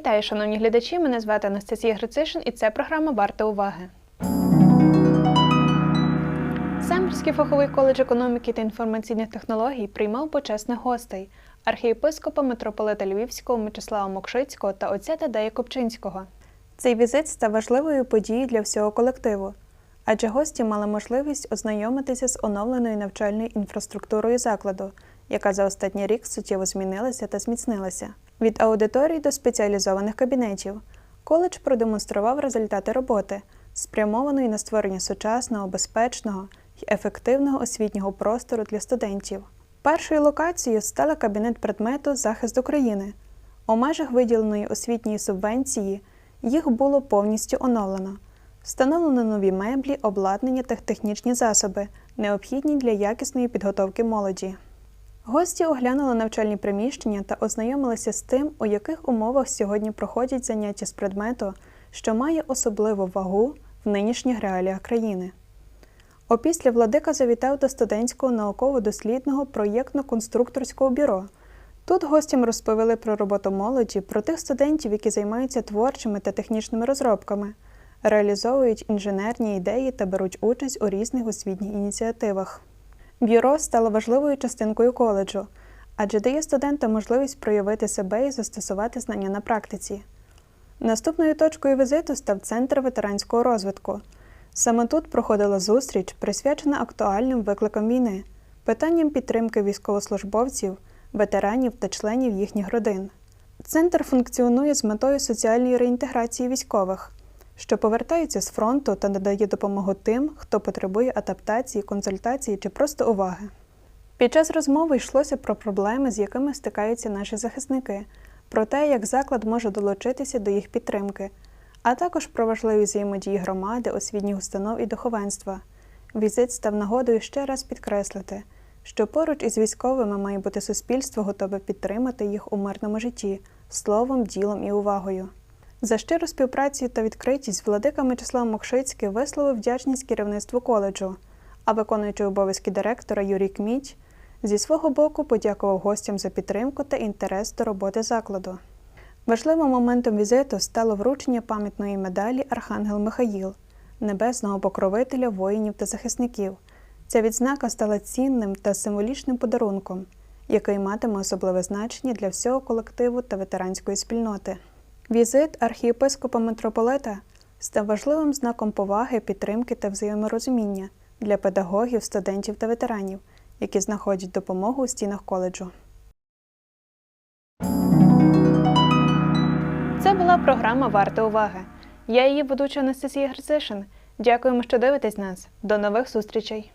Вітаю, шановні глядачі! Мене звати Анастасія Грицишин і це програма Варта уваги. Самбірський фаховий коледж економіки та інформаційних технологій приймав почесних гостей архієпископа митрополита Львівського Мечислава Мокшицького та отця Тадея Копчинського. Цей візит став важливою подією для всього колективу, адже гості мали можливість ознайомитися з оновленою навчальною інфраструктурою закладу, яка за останній рік суттєво змінилася та зміцнилася. Від аудиторій до спеціалізованих кабінетів коледж продемонстрував результати роботи, спрямованої на створення сучасного, безпечного і ефективного освітнього простору для студентів. Першою локацією стала кабінет предмету Захист України. У межах виділеної освітньої субвенції їх було повністю оновлено. Встановлено нові меблі, обладнання та технічні засоби, необхідні для якісної підготовки молоді. Гості оглянули навчальні приміщення та ознайомилися з тим, у яких умовах сьогодні проходять заняття з предмету, що має особливу вагу в нинішніх реаліях країни. Опісля владика завітав до студентського науково-дослідного проєктно-конструкторського бюро. Тут гостям розповіли про роботу молоді, про тих студентів, які займаються творчими та технічними розробками, реалізовують інженерні ідеї та беруть участь у різних освітніх ініціативах. Бюро стало важливою частинкою коледжу, адже дає студентам можливість проявити себе і застосувати знання на практиці. Наступною точкою візиту став центр ветеранського розвитку. Саме тут проходила зустріч, присвячена актуальним викликам війни, питанням підтримки військовослужбовців, ветеранів та членів їхніх родин. Центр функціонує з метою соціальної реінтеграції військових, що повертаються з фронту та надає допомогу тим, хто потребує адаптації, консультації чи просто уваги. Під час розмови йшлося про проблеми, з якими стикаються наші захисники, про те, як заклад може долучитися до їх підтримки, а також про важливість взаємодії громади, освітніх установ і духовенства. Візит став нагодою ще раз підкреслити, що поруч із військовими має бути суспільство, готове підтримати їх у мирному житті словом, ділом і увагою. За щиру співпрацю та відкритість владика Мечислав Мокшицький висловив вдячність керівництву коледжу, а виконуючий обов'язки директора Юрій Кміч зі свого боку подякував гостям за підтримку та інтерес до роботи закладу. Важливим моментом візиту стало вручення пам'ятної медалі Архангел Михаїл, небесного покровителя воїнів та захисників. Ця відзнака стала цінним та символічним подарунком, який матиме особливе значення для всього колективу та ветеранської спільноти. Візит архієпископа митрополита став важливим знаком поваги, підтримки та взаєморозуміння для педагогів, студентів та ветеранів, які знаходять допомогу у стінах коледжу. Це була програма Варта уваги. Я її ведуча Анастасія Грицишин. Дякуємо, що дивитесь нас. До нових зустрічей!